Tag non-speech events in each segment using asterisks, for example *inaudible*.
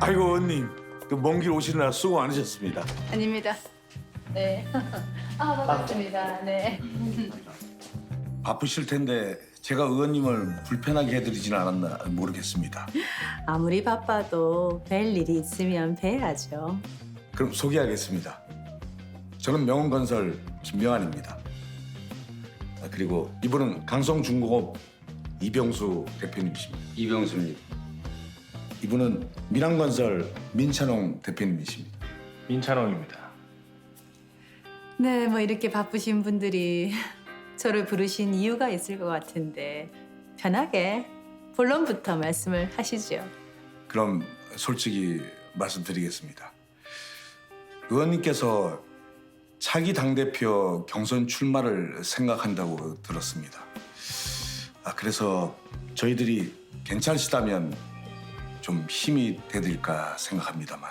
아이고 언님 그먼길 오시느라 수고 많으셨습니다. 아닙니다. 네. *laughs* 아, 반갑습니다. 네. 바쁘실 텐데 제가 의원님을 불편하게 해드리진 않았나 모르겠습니다. 아무리 바빠도 뵐 일이 있으면 뵈야죠. 그럼 소개하겠습니다. 저는 명운건설 김명환입니다. 아, 그리고 이분은 강성중공업 이병수 대표님이십니다. 이병수입니다. 이분은 민항건설 민찬홍 대표님이십니다. 민찬홍입니다. 네, 뭐 이렇게 바쁘신 분들이 *laughs* 저를 부르신 이유가 있을 것 같은데 편하게 본론부터 말씀을 하시죠. 그럼 솔직히 말씀드리겠습니다. 의원님께서 차기 당대표 경선 출마를 생각한다고 들었습니다. 아, 그래서 저희들이 괜찮으시다면 좀 힘이 되드릴까 생각합니다만.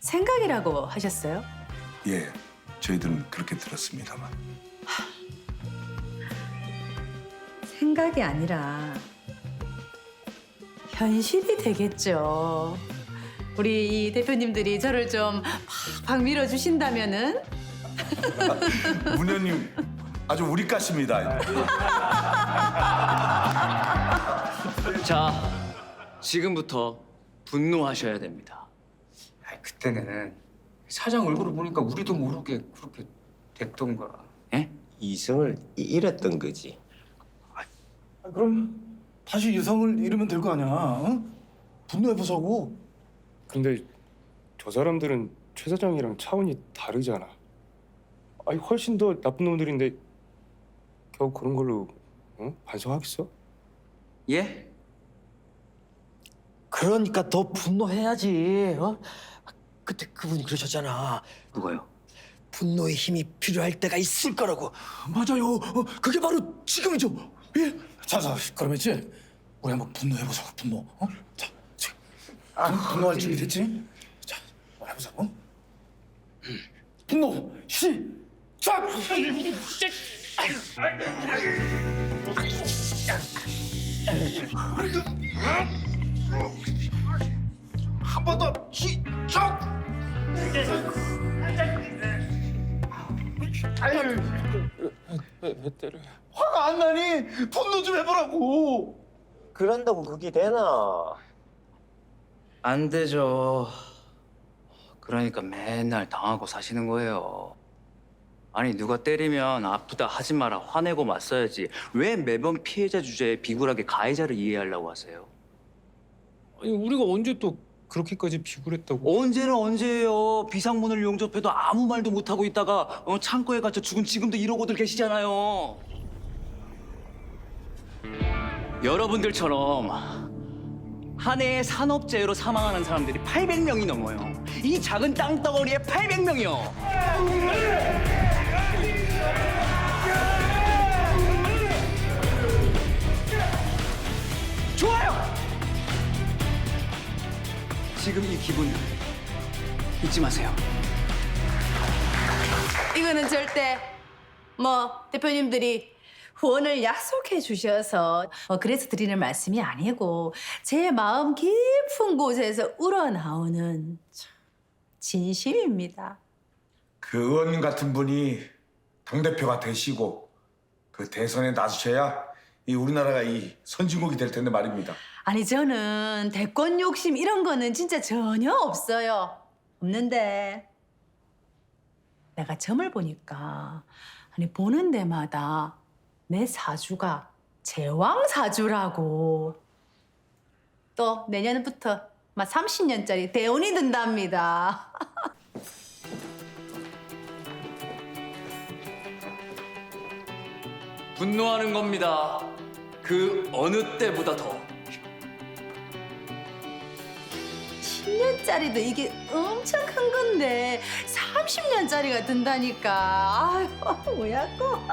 생각이라고 하셨어요? 예, 저희들은 그렇게 들었습니다만. 생각이 아니라 현실이 되겠죠. 우리 이 대표님들이 저를 좀 팍팍 밀어주신다면은 문 의원님 아주 우리 같습니다. *laughs* 자, 지금부터 분노하셔야 됩니다. 아, 그때는 사장 얼굴을 보니까 우리도 모르게 그렇게 됐던가. 예? 이성을 이- 잃었던 거지. 아, 그럼 다시 유성을 잃으면 될 거 아니야. 어? 분노해보자고. 근데 저 사람들은 최 사장이랑 차원이 다르잖아. 아니 훨씬 더 나쁜 놈들인데 겨우 그런 걸로 어? 반성하겠어? 예? 그러니까 더 분노해야지. 어? 그때 그분이 그러셨잖아. 누가요? 분노의 힘이 필요할 때가 있을 거라고. 맞아요. 어, 그게 바로 지금이죠. 예. 자, 자, 그럼 이제 우리 한번 분노해보자고. 분노. 어? 자, 지금 분- 분노할 준비 됐지? 자, 한번 해보자고. 음. 분노 시작. 한 번 더 시작. 왜 때려? 화가 안 나니 분노 좀 해보라고. 그런다고 그게 되나? 안 되죠. 그러니까 맨날 당하고 사시는 거예요. 아니 누가 때리면 아프다 하지 마라 화내고 맞서야지 왜 매번 피해자 주제에 비굴하게 가해자를 이해하려고 하세요? 아니 우리가 언제 또 그렇게까지 비굴했다고? 언제는 언제예요? 비상문을 용접해도 아무 말도 못하고 있다가 어, 창고에 갇혀 죽은 지금도 이러고들 계시잖아요. 여러분들처럼 한 해에 산업재해로 사망하는 사람들이 800명이 넘어요. 이 작은 땅덩어리에 800명이요. 좋아요. 지금 이 기분 잊지 마세요. 이거는 절대 뭐 대표님들이 후원을 약속해 주셔서 어, 그래서 드리는 말씀이 아니고 제 마음 깊은 곳에서 우러나오는 참 진심입니다. 그 의원님 같은 분이 당대표가 되시고 그 대선에 나서셔야 이 우리나라가 이 선진국이 될 텐데 말입니다. 아니 저는 대권 욕심 이런 거는 진짜 전혀 없어요. 없는데 내가 점을 보니까 아니 보는 데마다 내 사주가 제왕 사주라고 또 내년부터 막 30년짜리 대운이 든답니다. *laughs* 분노하는 겁니다. 그 어느 때보다 더. 10년짜리도 이게 엄청 큰 건데 30년짜리가 든다니까. 아유 뭐야 또.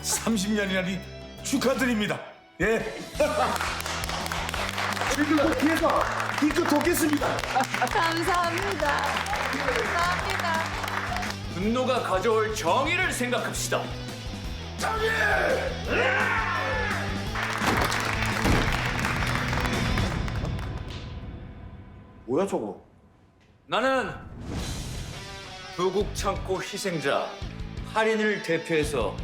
30년이라니 축하드립니다. 예. *laughs* 지금 뒤에서 이거 돕겠습니다. 감사합니다. 감사합니다. 분노가 가져올 정의를 생각합시다. 뭐야 저거? 나는 부국 창고 희생자 할인을 대표해서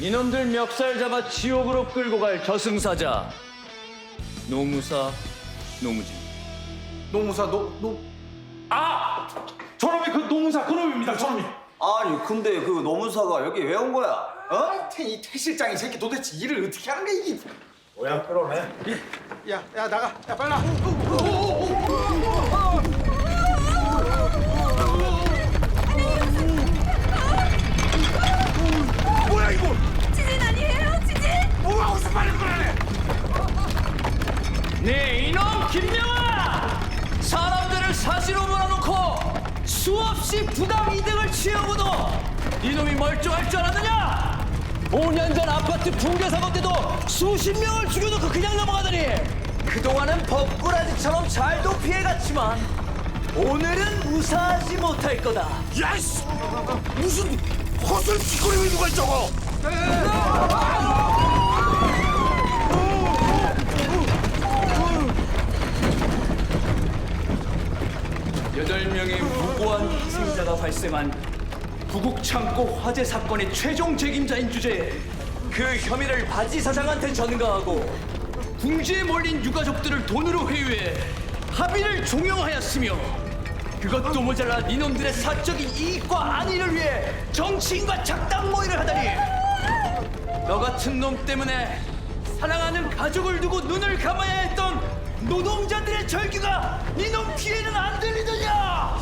이놈들 멱살 잡아 지옥으로 끌고 갈 저승사자 노무사 노무진. 노무사 노 노 아! 저놈이 그 노무사 그놈입니다 저놈이 아니 근데 그 노무사가 여기 왜 온 거야? 어? 이퇴 실장이 새끼 도대체 일을 어떻게 하는 거야 이게 뭐야 끌어내 야야 나가 야 빨리 나 뭐야 빨리 끌어내 네 이놈 김명아! 사람들을 사시로 몰아놓고 수없이 부당 이득을 취하고도 이놈이 멀쩡할 줄 알았느냐? 5년 전 아파트 붕괴 사고 때도 수십 명을 죽여놓고 그냥 넘어가더니 그동안은 법꾸라지처럼 잘도 피해갔지만 오늘은 무사하지 못할 거다 야이씨 무슨 헛을 짓거리고 있는 거야 저거 여덟 명의 무고한 희생자가 발생한 부국 창고 화재 사건의 최종 책임자인 주제에 그 혐의를 바지 사장한테 전가하고 궁지에 몰린 유가족들을 돈으로 회유해 합의를 종용하였으며 그것도 모자라 니놈들의 사적인 이익과 안위를 위해 정치인과 작당 모의를 하다니 너 같은 놈 때문에 사랑하는 가족을 두고 눈을 감아야 했던 노동자들의 절규가 니놈 귀에는 안 들리더냐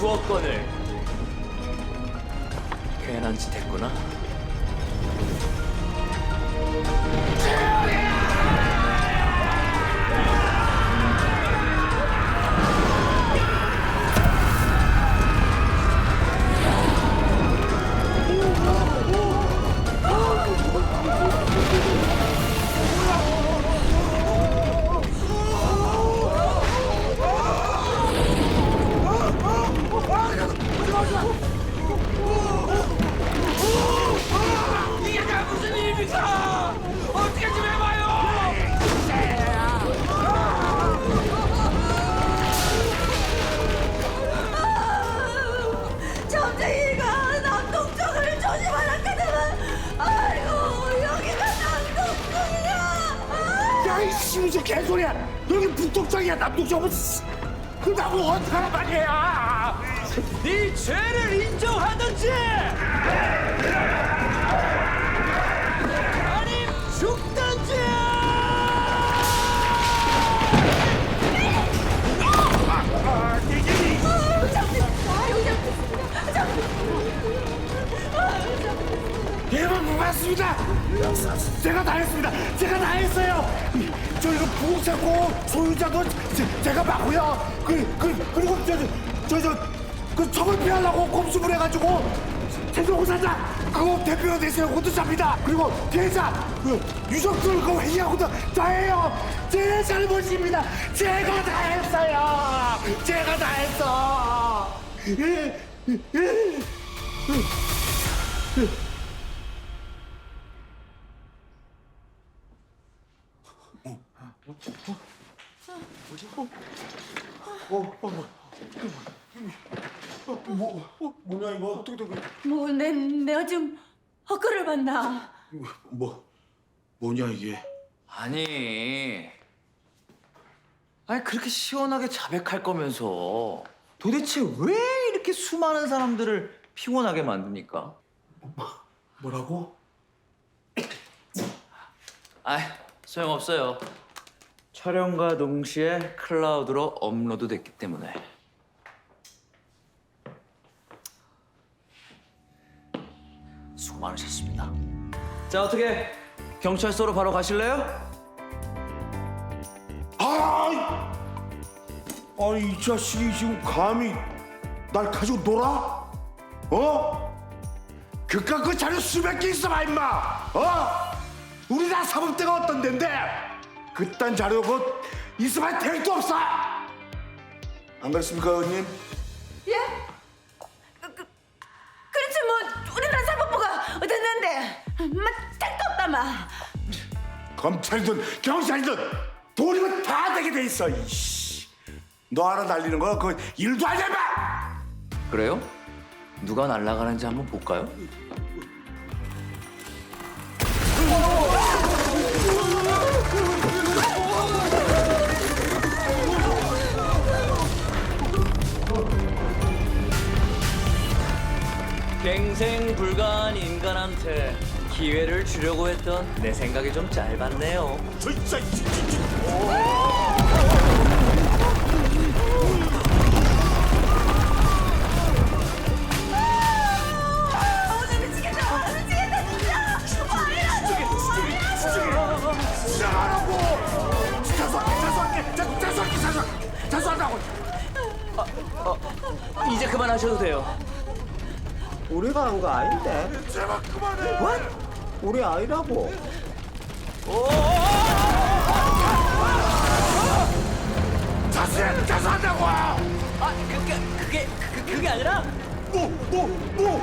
주었거늘 괜한 짓 했구나 야이 씨저 개소리야? 여기 북독장이야 남독장은 그 나무 어떡하란 말이야. 네 죄를 인정하든지! 아님 죽든지! 대박 고맙습니다. 제가 다 했습니다. 제가 다 했어요 저 이거 부엌차고 소유자도 제, 제가 맞고요. 그, 그, 그리고 저 저 저 그 적을 피하려고 꼼수를 해가지고 최종 사자 그거 대표가 되세요. 그것도 잡니다. 그리고 계좌 그 유족들 그 회의하고도 다 해요. 제 잘못입니다. 제가 다 했어요. 제가 다 했어 예, 예. 뭐 내, 내가 좀 헛걸을 봤나 뭐 뭐냐 이게 아니 아니 그렇게 시원하게 자백할 거면서 도대체 왜 이렇게 수많은 사람들을 피곤하게 만듭니까? 뭐라고? 아, 소용없어요. 촬영과 동시에 클라우드로 업로드 됐기 때문에. 수고 많으셨습니다. 자, 어떻게 경찰서로 바로 가실래요? 아이! 아니 이 자식이 지금 감히 날 가지고 놀아? 어? 그깟 그 자료 수백 개 있어 봐 임마 어? 우리나라 사법대가 어떤 데인데 그딴 자료 그 있어봐야 택도 없어 안 그렇습니까 의원님? 그렇지 뭐 우리나라 사법부가 어땠는데 막 택도 없다 마. 검찰이든 경찰이든 돈이면 다 되게 돼 있어 이씨 너 하나 날리는 거그 일도 아니야 임마 그래요? 누가 날아가는지 한번 볼까요? *laughs* 갱생 불가한 인간한테 기회를 주려고 했던 내 생각이 좀 짧았네요. 저 진짜. 이제 그만하셔도 돼요. 우리가 한 거 아닌데? 제발 그만해. 우리 아니라고. 자수해, 자수한다고. 아, 그게 그게 그, 그게 아니라 뭐, 뭐, 뭐?